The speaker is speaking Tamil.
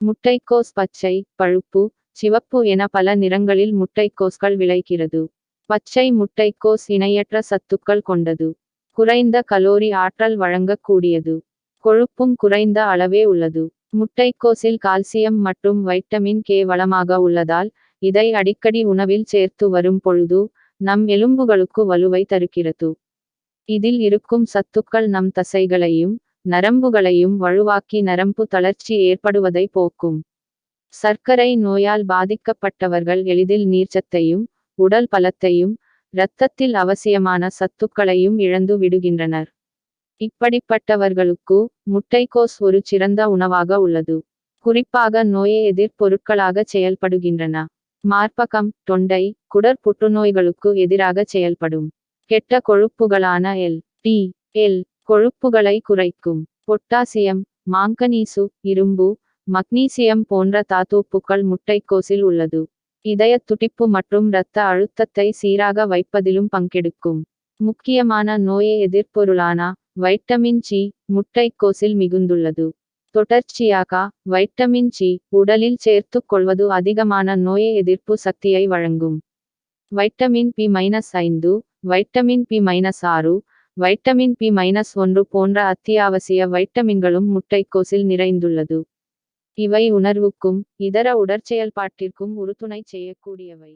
முட்டைக்கோஸ் பச்சை பழுப்பு சிவப்பு என பல நிறங்களில் முட்டைக்கோஸ்கள் விளைகிறது. பச்சை முட்டைக்கோஸ் இணையற்ற சத்துக்கள் கொண்டது. குறைந்த கலோரி ஆற்றல் வழங்கக்கூடியது. கொழுப்பும் குறைந்த அளவே உள்ளது. முட்டைக்கோஸில் கால்சியம் மற்றும் வைட்டமின் கே வளமாக உள்ளதால் இதை அடிக்கடி உணவில் சேர்த்து வரும் பொழுது நம் எலும்புகளுக்கு வலுவை தருகிறது. இதில் இருக்கும் சத்துக்கள் நம் தசைகளையும் நரம்புகளையும் வலுவாக்கி நரம்பு தளர்ச்சி ஏற்படுவதை போக்கும். சர்க்கரை நோயால் பாதிக்கப்பட்டவர்கள் எளிதில் நீர்ச்சத்தையும் உடல் பலத்தையும் இரத்தத்தில் அவசியமான சத்துக்களையும் இழந்து விடுகின்றனர். இப்படிப்பட்டவர்களுக்கு முட்டைக்கோஸ் ஒரு சிறந்த உணவாக உள்ளது. குறிப்பாக நோயை எதிர்ப்பொருட்களாக செயல்படுகின்றன. மார்பகம் தொண்டை குடற் புற்றுநோய்களுக்கு எதிராக செயல்படும். கெட்ட கொழுப்புகளான எல் டி எல் கொழுப்புகளை குறைக்கும். பொட்டாசியம் மாங்கனீசு இரும்பு மக்னீசியம் போன்ற தாத்தூப்புக்கள் முட்டைக்கோசில் உள்ளது. இதய துடிப்பு மற்றும் இரத்த அழுத்தத்தை சீராக வைப்பதிலும் பங்கெடுக்கும். முக்கியமான நோயை எதிர்ப்பொருளான வைட்டமின் சி முட்டைக்கோசில் மிகுந்துள்ளது. தொடர்ச்சியாக வைட்டமின் சி உடலில் சேர்த்துக் கொள்வது அதிகமான நோயை எதிர்ப்பு சக்தியை வழங்கும். வைட்டமின் பி மைனஸ் ஐந்து வைட்டமின் பி மைனஸ் ஆறு வைட்டமின் பி மைனஸ் ஒன்று போன்ற அத்தியாவசிய வைட்டமின்களும் முட்டைக்கோசில் நிறைந்துள்ளது. இவை உணர்வுக்கும் இதர உடற்செயல்பாட்டிற்கும் உறுதுணை செய்யக்கூடியவை.